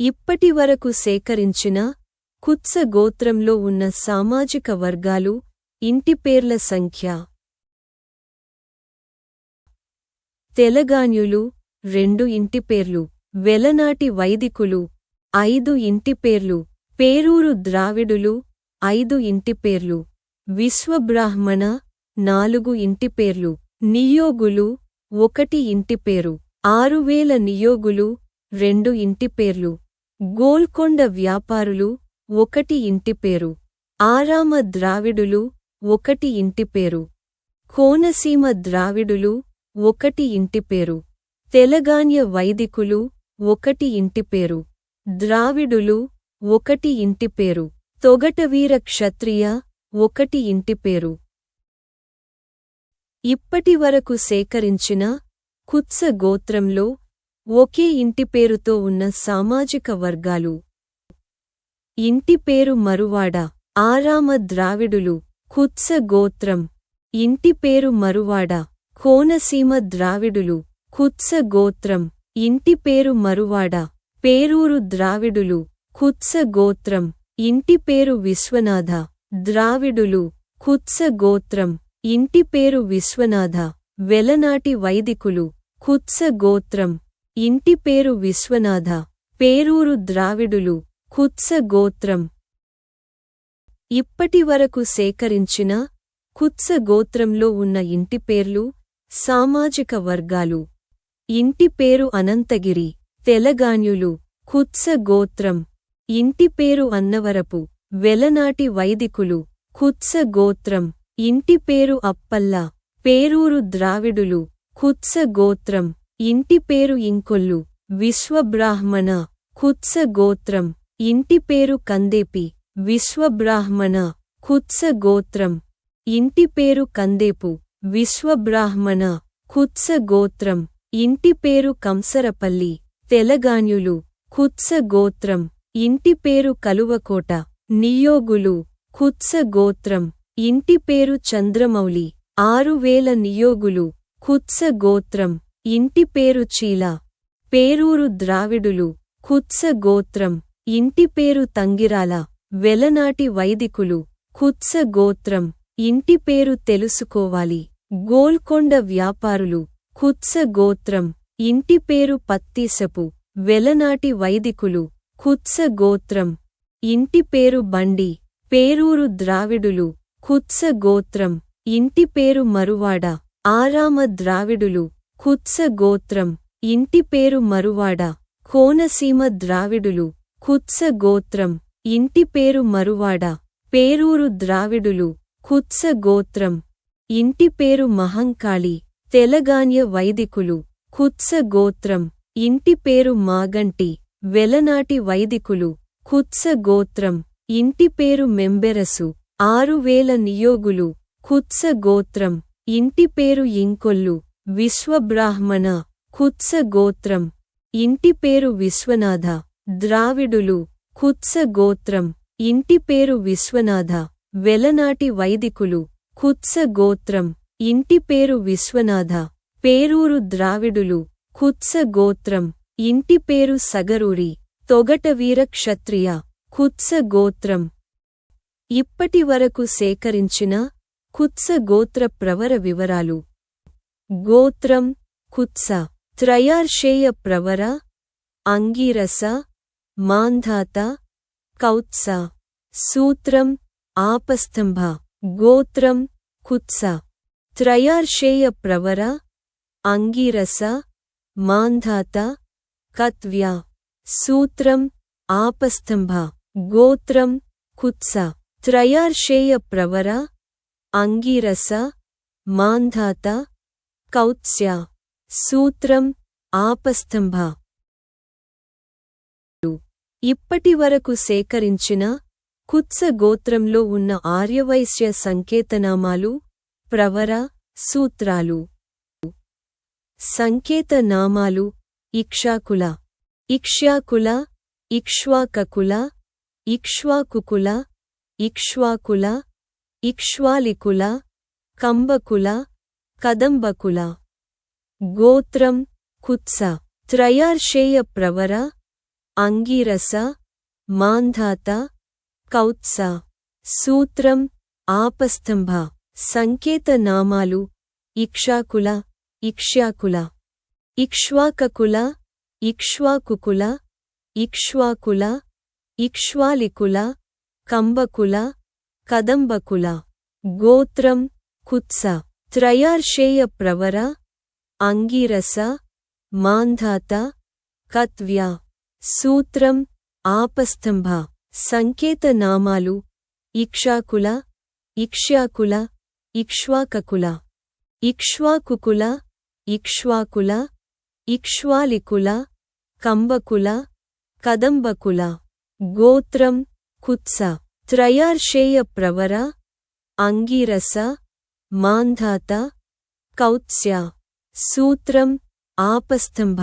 ఇప్పటివరకు సేకరించిన కుత్స గోత్రంలో ఉన్న సామాజిక వర్గాలు ఇంటిపేర్ల సంఖ్య. తెలగాన్యులు రెండు ఇంటిపేర్లు వెలనాటి వైదికులు ఐదు ఇంటిపేర్లు పేరూరు ద్రావిడులు ఐదు ఇంటిపేర్లు విశ్వబ్రాహ్మణ నాలుగు ఇంటిపేర్లు నియోగులు ఒకటి ఇంటిపేరు ఆరువేల నియోగులు రెండు ఇంటిపేర్లు గోల్కొండ వ్యాపారులు ఒకటి ఇంటిపేరు ఆరామ ద్రావిడులు ఒకటి ఇంటిపేరు కోనసీమ ద్రావిడులు ఒకటి ఇంటిపేరు తెలగాణ్య వైదికులు ఒకటి ఇంటిపేరు ద్రావిడులు ఒకటి ఇంటిపేరు తొగటవీర క్షత్రియ ఒకటి ఇంటిపేరు ఇప్పటివరకు సేకరించిన కుత్స గోత్రంలో ఒకే ఇంటి పేరుతో ఉన్న సామాజిక వర్గాలు. ఇంటి పేరు మరువాడ ఆరామ ద్రావిడులు కుత్స గోత్రం. ఇంటి పేరు మరువాడ కోనసీమ ద్రావిడులు కుత్స గోత్రం. ఇంటి పేరు మరువాడ పేరూరు ద్రావిడులు కుత్స గోత్రం. ఇంటి పేరు విశ్వనాథ ద్రావిడులు కుత్స గోత్రం. ఇంటి పేరు విశ్వనాథ వెలనాటి వైదికులు కుత్స గోత్రం. ఇంటిపేరు విశ్వనాథ పేరూరు ద్రావిడులు కుత్స గోత్రం. ఇప్పటివరకు సేకరించిన కుత్స గోత్రంలో ఉన్న ఇంటి పేర్లు సామాజిక వర్గాలు. ఇంటి పేరు అనంతగిరి తెలగాన్యులు కుత్స గోత్రం. ఇంటి పేరు అన్నవరపు వెలనాటి వైదికులు కుత్స గోత్రం. ఇంటి పేరు అప్పల్ల పేరూరు ద్రావిడులు కుత్స గోత్రం. ఇంటి పేరు ఇంకొల్లు. విశ్వబ్రాహ్మణ. కుత్స గోత్రం. ఇంటిపేరు కందేపి. విశ్వబ్రాహ్మణ. కుత్స గోత్రం. ఇంటిపేరు కందేపు. విశ్వబ్రాహ్మణ. కుత్స గోత్రం. ఇంటిపేరు కంసరపల్లి. తెలగాన్యులు కుత్స గోత్రం. ఇంటిపేరు కలువకోట. నియోగులు. కుత్స గోత్రం. ఇంటిపేరు చంద్రమౌళి. ఆరువేల నియోగులు. కుత్స గోత్రం. ఇంటి పేరు చీల. పేరూరు ద్రావిడులు. కుత్స గోత్రం. ఇంటి పేరు తంగిరాల. వెలనాటి వైదికులు. కుత్స గోత్రం. ఇంటి పేరు తెలుసుకోవాలి. గోల్కొండ వ్యాపారులు. కుత్స గోత్రం. ఇంటి పేరు పత్తీసపు. వెలనాటి వైదికులు. కుత్స గోత్రం. ఇంటి పేరు బండి. పేరూరు ద్రావిడులు. కుత్స గోత్రం. ఇంటి పేరు మరువాడ. ఆరామ ద్రావిడులు. కుత్స గోత్రం ఇంటిపేరు మరువాడ. కోనసీమ ద్రావిడులు. కుత్స గోత్రం ఇంటిపేరు మరువాడ. పేరూరు ద్రావిడులు. కుత్స గోత్రం ఇంటిపేరు మహంకాళి. తెలగాన్య వైదికులు. కుత్స గోత్రం ఇంటిపేరు మాగంటి. వెలనాటి వైదికులు. కుత్స గోత్రం ఇంటిపేరు మెంబెరసు. ఆరువేల నియోగులు. కుత్స గోత్రం ఇంటిపేరు ఇంకొల్లు. విశ్వబ్రాహ్మణ కుత్స గోత్రం ఇంటి పేరు విశ్వనాథ. ద్రావిడులు కుత్స గోత్రం ఇంటి పేరు విశ్వనాథ. వెలనాటి వైదికులు కుత్స గోత్రం ఇంటి పేరు విశ్వనాథ. పేరూరు ద్రావిడులు కుత్స గోత్రం ఇంటి పేరు సగరూరి. తొగటవీర క్షత్రియ కుత్స గోత్రం ఇప్పటి వరకు సేకరించిన కుత్స గోత్ర ప్రవర వివరాలు. గోత్రం కుత్స త్రయార్షేయ ప్రవర అంగీరస మాంధాత కౌత్స సూత్రం ఆపస్తంభ గోత్రం కుత్స త్రయార్షేయ ప్రవర అంగీరస మాంధాత కత్వ్య సూత్రం ఆపస్తంభ గోత్రం కుత్స త్రయార్షేయ ప్రవర అంగీరస మాంధాత కౌత్స్య. సూత్రం ఆపస్తంభ ఇప్పటివరకు సేకరించిన కుత్స గోత్రంలో ఉన్న ఆర్యవైశ్య సంకేతనామాలు ప్రవర సూత్రాలు. సంకేతనామాలు ఇక్షాకుల ఇక్ష్యాకుల ఇక్ష్వాకకుల. ఇక్ష్వాకుకుల ఇక్ష్వాకుల. ఇక్ష్వాలికుల కంబకుల. కదంబకుల. గోత్రం కుత్స త్రయార్షేయ ప్రవర అంగీరస మాంధాత కౌత్స. సూత్రం ఆపస్తంభ సంకేత నామాలు ఇక్షాకుల ఇక్ష్యాకుల. ఇక్ష్వాకకుల ఇక్ష్వాకుకుల ఇక్ష్వాకుల ఇక్ష్వాలికుల కంబకుల కదంబకుల. గోత్రం కుత్స. త్రయార్షేయ ప్రవర అంగీరస మాంధాత కత్వ్య సూత్రం ఆపస్తంభ సంకేత నామాలు ఇక్షాకుల ఇక్ష్యాకుల ఇక్ష్వాకకుల ఇక్ష్వాకుకుల ఇక్ష్వాకుల ఇక్ష్వాలికుల కంబకుల కదంబకుల గోత్రం కుత్స త్రయార్షేయ ప్రవర అంగీరస మాంధాత కౌత్స్య సూత్రం ఆపస్తంభ